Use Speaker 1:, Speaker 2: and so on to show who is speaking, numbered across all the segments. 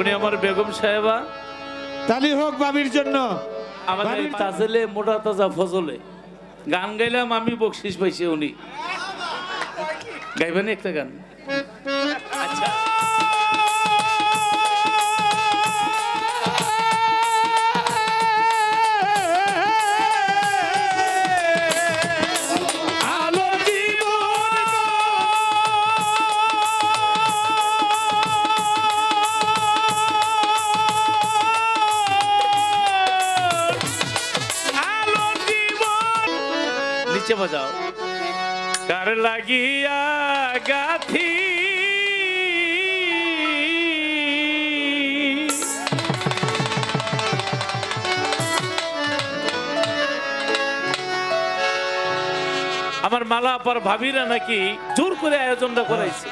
Speaker 1: উনি আমার বেগম সাহেবা।
Speaker 2: তালি হোক বাবির জন্য।
Speaker 1: আমাদের তাজেলে মোটা তাজা ফজলে। গান গাইলাম আমি বকশিস পাইছি উনি। গাইবেন একটা গান? লাগিয়া গাথি। আমার মালা আপার ভাবিরা নাকি জোর করে আয়োজনটা করাইছে।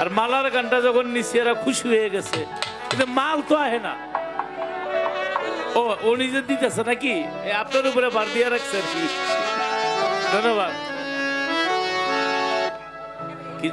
Speaker 1: আর মালার গানটা যখন নিচে এরা খুশি হয়ে গেছে, কিন্তু মাল তো আহে না। ও ও নিজে দিতেছে নাকি? আপনার উপরে বার দিয়ে রাখছে আর কি। ধন্যবাদ। কি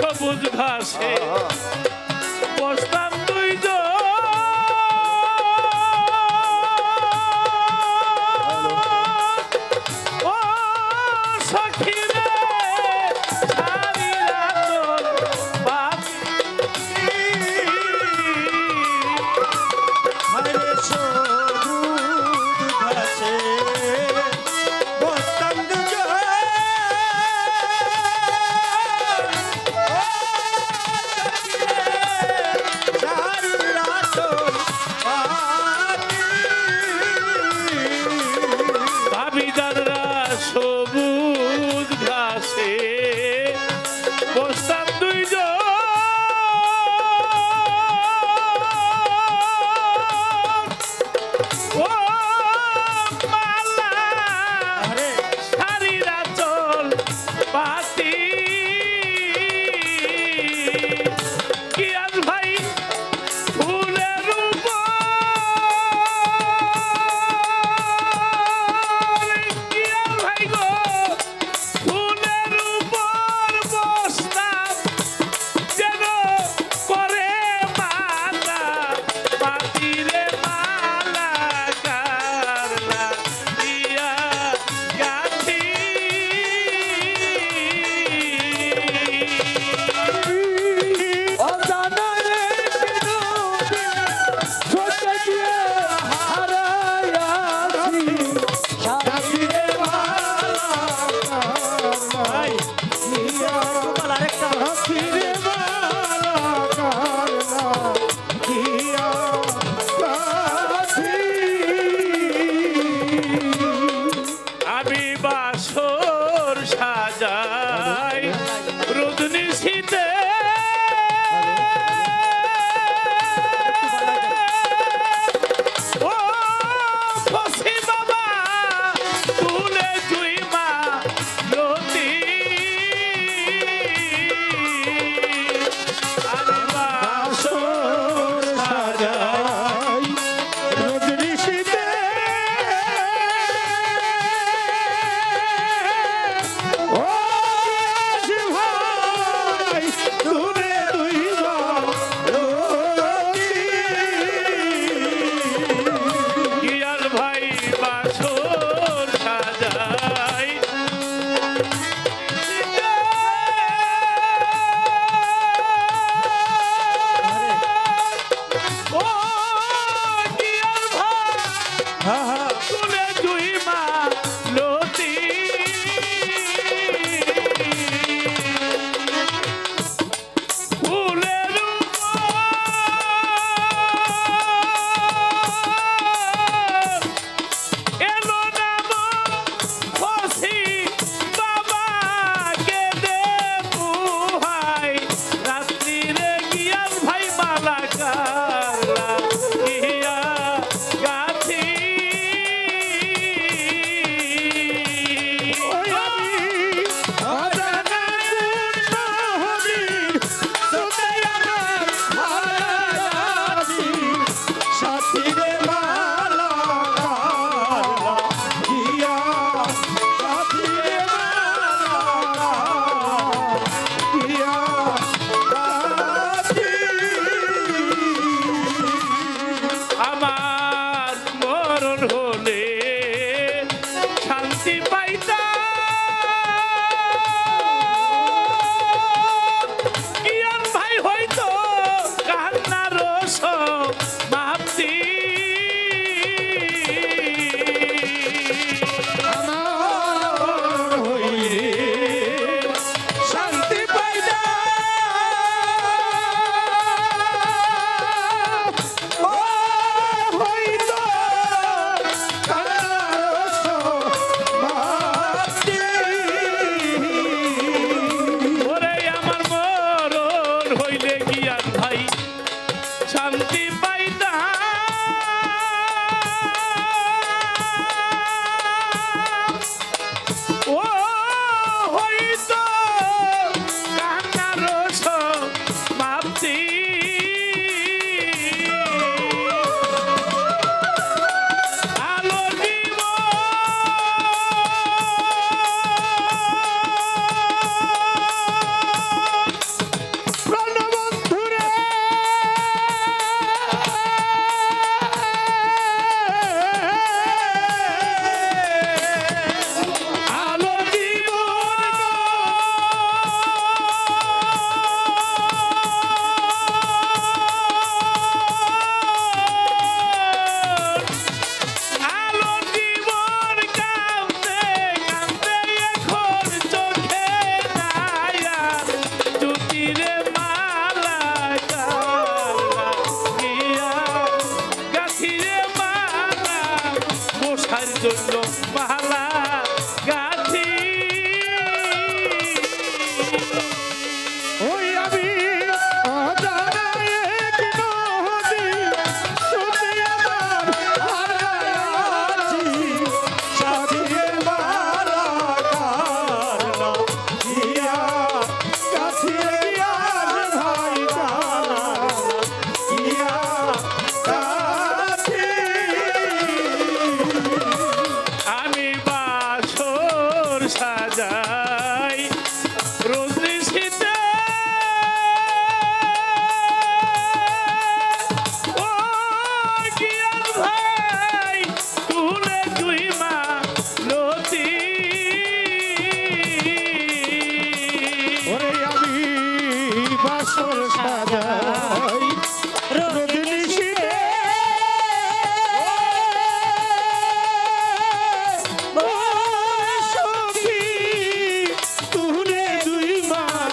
Speaker 1: সবুজ ঘাসে।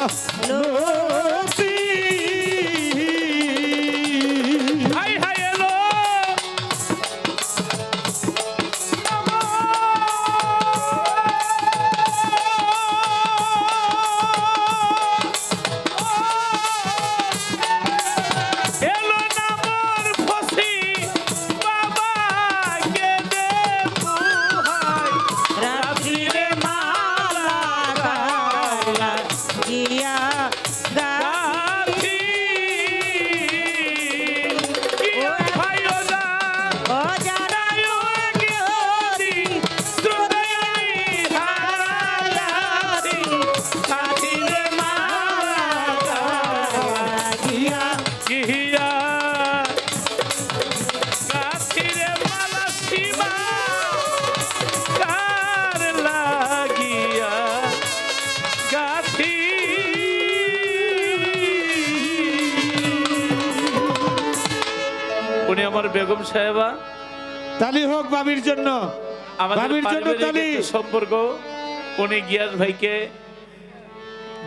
Speaker 2: হ্যালো
Speaker 1: আমার বেগম সাহেবা।
Speaker 2: তালি হোক বাবির জন্য।
Speaker 1: আমাদের সম্পর্ক। উনি গিয়াস ভাইকে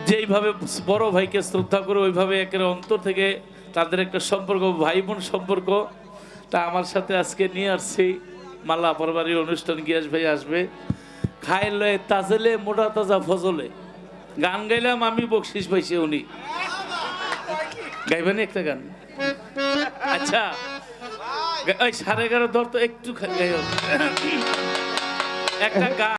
Speaker 1: যেইভাবে বড় ভাইকে শ্রদ্ধা করে ওইভাবে একের অন্তর থেকে তাদের একটা সম্পর্ক ভাই বোন সম্পর্ক তা আমার সাথে আজকে নিয়ে আসছি। মাল্লা পরবারির অনুষ্ঠান গিয়াস ভাই আসবে। খাইলে তাজেলে মোটা তাজা ফজলে। গান গাইলাম আমি বকশিস পাইছি উনি। গাইবেন একটা গান? আচ্ছা। ওই সাড়ে এগারো দর তো একটু একটা গান